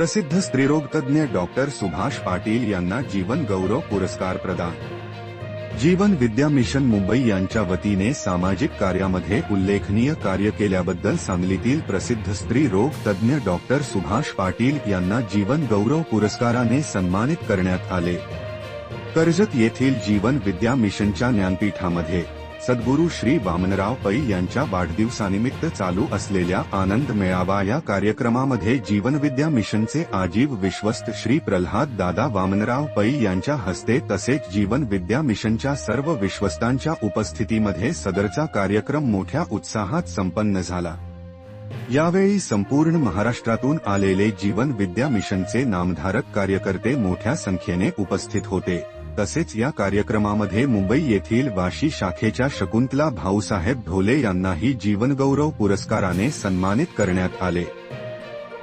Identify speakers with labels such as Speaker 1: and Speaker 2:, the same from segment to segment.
Speaker 1: प्रसिद्ध स्त्रीरोग तज्ञ डॉक्टर सुभाष पाटील यांना जीवन गौरव पुरस्कार प्रदान जीवन विद्या मिशन मुंबई यांच्या वतीने सामाजिक कार्यामध्ये उल्लेखनीय कार्य केल्याबद्दल सांगलीतील प्रसिद्ध स्त्री रोग तज्ज्ञ डॉक्टर सुभाष पाटील यांना जीवन गौरव पुरस्काराने सन्मानित करण्यात आले कर्जत येथील जीवन विद्या मिशनच्या ज्ञानपीठामध्ये सद्गुरु श्री वामनराव पै यांच्या वाढदिवसानिमित्त चालू असलेल्या आनंद मेळावा या कार्यक्रमामध्ये जीवनविद्या मिशनचे आजीव विश्वस्त श्री प्रल्हाद दादा वामनराव पै यांच्या हस्ते तसेच जीवनविद्या मिशनच्या सर्व विश्वस्तांच्या उपस्थितीमध्ये सदरचा कार्यक्रम मोठ्या उत्साहात संपन्न झाला यावेळी संपूर्ण महाराष्ट्रातून आलेले जीवन विद्या मिशनचे नामधारक कार्यकर्ते मोठ्या संख्येने उपस्थित होते तसेच या कार्यक्रमामध्ये मुंबई येथील वाशी शाखेच्या शकुंतला भाऊसाहेब ढोले यांनाही जीवनगौरव पुरस्काराने सन्मानित करण्यात आले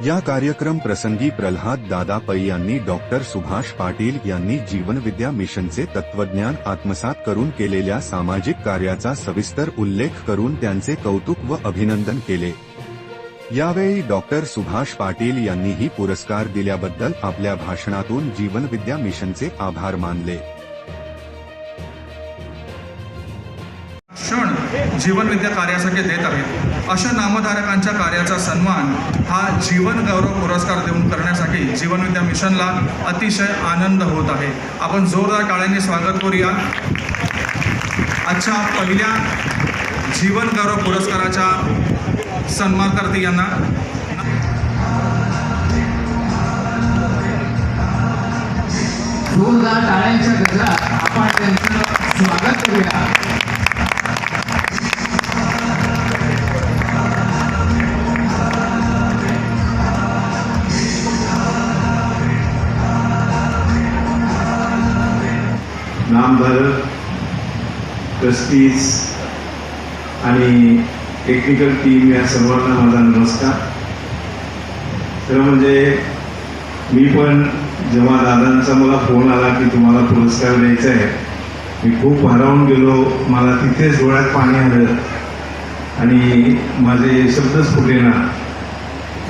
Speaker 1: या कार्यक्रम प्रसंगी प्रल्हाद दादा पै यांनी डॉक्टर सुभाष पाटील यांनी जीवनविद्या मिशनचे तत्वज्ञान आत्मसात करून केलेल्या सामाजिक कार्याचा सविस्तर उल्लेख करून त्यांचे कौतुक व अभिनंदन केले यावेळी डॉक्टर सुभाष पाटील यांनीही पुरस्कार दिल्याबद्दल आपल्या भाषणातून जीवनविद्या मिशनचे आभार मानले
Speaker 2: जीवन जीवनविद्या कार्यासाठी देत आहेत अशा नामधारकांच्या कार्याचा सन्मान हा जीवन गौरव पुरस्कार देऊन करण्यासाठी जीवनविद्या मिशनला अतिशय आनंद होत आहे आपण जोरदार टाळ्यांनी स्वागत करूया आजच्या पहिल्या जीवन गौरव पुरस्काराच्या सन्मान करते यांना
Speaker 3: जोरदार टाळ्यांच्या गजरात आपण त्यांचं स्वागत करूया
Speaker 4: नामधारक ट्रस्टीज आणि टेक्निकल टीम या सर्वांना माझा नमस्कार खरं म्हणजे मी पण जेव्हा दादांचा मला फोन आला की तुम्हाला पुरस्कार द्यायचा आहे मी खूप हरावून गेलो मला तिथेच डोळ्यात पाणी आलं आणि माझे शब्दच फुटले ना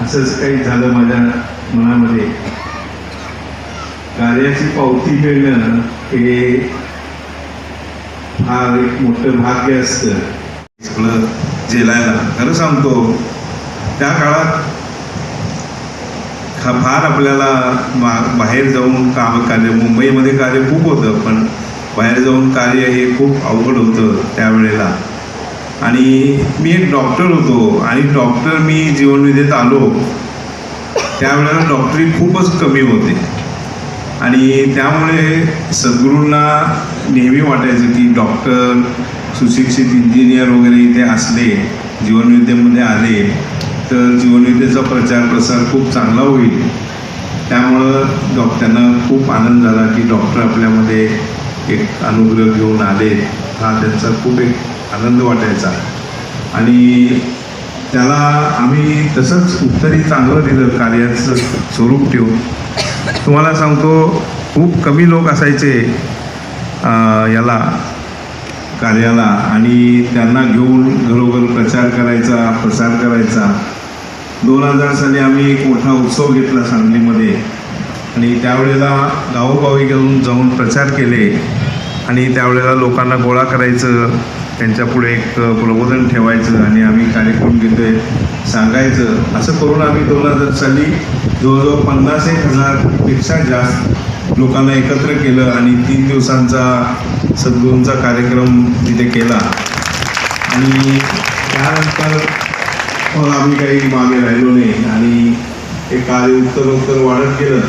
Speaker 4: असंच काही झालं माझ्या मनामध्ये कार्याची पावती मिळणं हे फार एक मोठं भाग्य असतं झेलायला खरं सांगतो त्या काळात हा फार आपल्याला मा बाहेर जाऊन काम कार्य मुंबईमध्ये कार्य खूप होतं पण बाहेर जाऊन कार्य हे खूप अवघड होतं त्यावेळेला आणि मी एक डॉक्टर होतो आणि डॉक्टर मी जीवनविधेत आलो त्यावेळेला डॉक्टरी खूपच कमी होते आणि त्यामुळे सद्गुरूंना नेहमी वाटायचं की डॉक्टर सुशिक्षित इंजिनियर वगैरे इथे असले जीवनविद्येमध्ये आले तर जीवनविद्येचा प्रचार प्रसार खूप चांगला होईल त्यामुळं डॉक्टरांना खूप आनंद झाला की डॉक्टर आपल्यामध्ये एक अनुग्रह घेऊन आले हा त्यांचा खूप एक आनंद वाटायचा आणि त्याला आम्ही तसंच उत्तरी चांगलं दिलं कार्याचं स्वरूप ठेवून तुम्हाला सांगतो खूप कमी लोक असायचे याला कार्याला आणि त्यांना घेऊन घरोघर प्रचार करायचा प्रसार करायचा दोन हजार साली आम्ही एक मोठा उत्सव घेतला सांगलीमध्ये आणि त्यावेळेला गावोगावी घेऊन जाऊन प्रचार केले आणि त्यावेळेला लोकांना गोळा करायचं त्यांच्यापुढे एक प्रबोधन ठेवायचं आणि आम्ही कार्यक्रम घेतोय सांगायचं असं करून आम्ही दोन हजार साली जवळजवळ पन्नास एक हजारपेक्षा जास्त लोकांना एकत्र केलं आणि तीन दिवसांचा सद्गुरूंचा कार्यक्रम तिथे केला आणि त्यानंतर मग आम्ही काही मागे राहिलो नाही आणि हे कार्य उत्तर उत्तर वाढत गेलं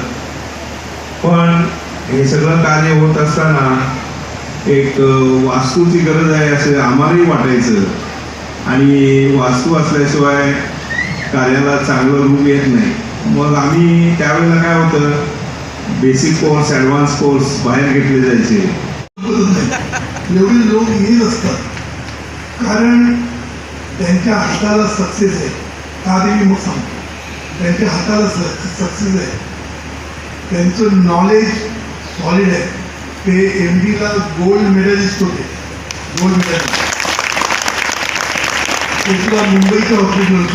Speaker 4: पण हे सगळं कार्य होत असताना एक वास्तूची गरज आहे असं आम्हालाही वाटायचं आणि वास्तू असल्याशिवाय कार्याला चांगलं रूप येत नाही मग आम्ही त्यावेळेला काय होतं बेसिक कोर्स ऍडव्हान्स कोर्स बाहेर घेतले जायचे
Speaker 5: एवढे लोक येत असतात कारण त्यांच्या हाताला सक्सेस आहे मी मग सांगतो त्यांच्या हाताला सक्सेस आहे त्यांचं नॉलेज सॉलिड आहे ते एम डीला गोल्ड मेडलिस्ट होते गोल्ड मेडल तुला मुंबईच्या हॉस्पिटल ना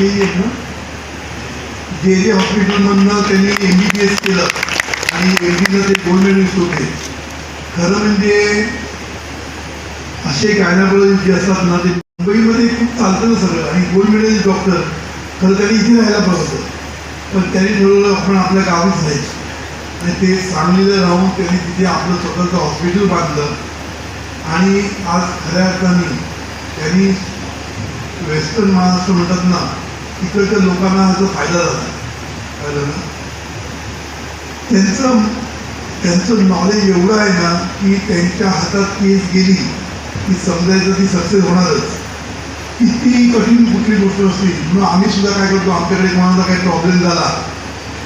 Speaker 5: जे जे हॉस्पिटलमधनं त्यांनी एम केलं आणि एकीचं ते गोल्ड होते खरं म्हणजे असे गायनाकडे जे असतात ना ते मुंबईमध्ये खूप चालतं ना सगळं आणि गोल्ड मेडल डॉक्टर खरं त्यांनी इथे राहायला पाहिजे पण त्यांनी ठरवलं आपण आपल्या गावीच जायचं आणि ते सांगलीला राहून त्यांनी तिथे आपलं स्वतःचं हॉस्पिटल बांधलं आणि आज खऱ्या अर्थाने त्यांनी वेस्टर्न महाराष्ट्र म्हणतात ना तिकडच्या लोकांना याचा फायदा झाला कारण त्यांचं त्यांचं नॉलेज एवढं आहे ना की त्यांच्या हातात केस गेली की समजायचं ती सक्सेस होणारच किती कठीण कुठली गोष्ट असली म्हणून आम्ही सुद्धा काय करतो आमच्याकडे कोणाचा काही प्रॉब्लेम झाला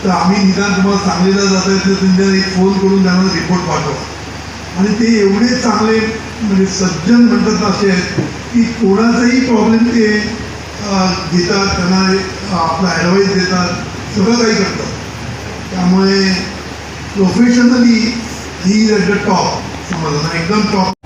Speaker 5: तर आम्ही निदान तुम्हाला सांगलीला आहे तर त्यांच्या एक फोन करून त्यांना रिपोर्ट पाठव आणि ते एवढे चांगले म्हणजे सज्जन म्हणतात असे आहेत की कोणाचाही प्रॉब्लेम ते घेतात त्यांना आपला ॲडवाईस देतात सगळं काही करतात त्यामुळे professionally, he is at the top. So, an exam top.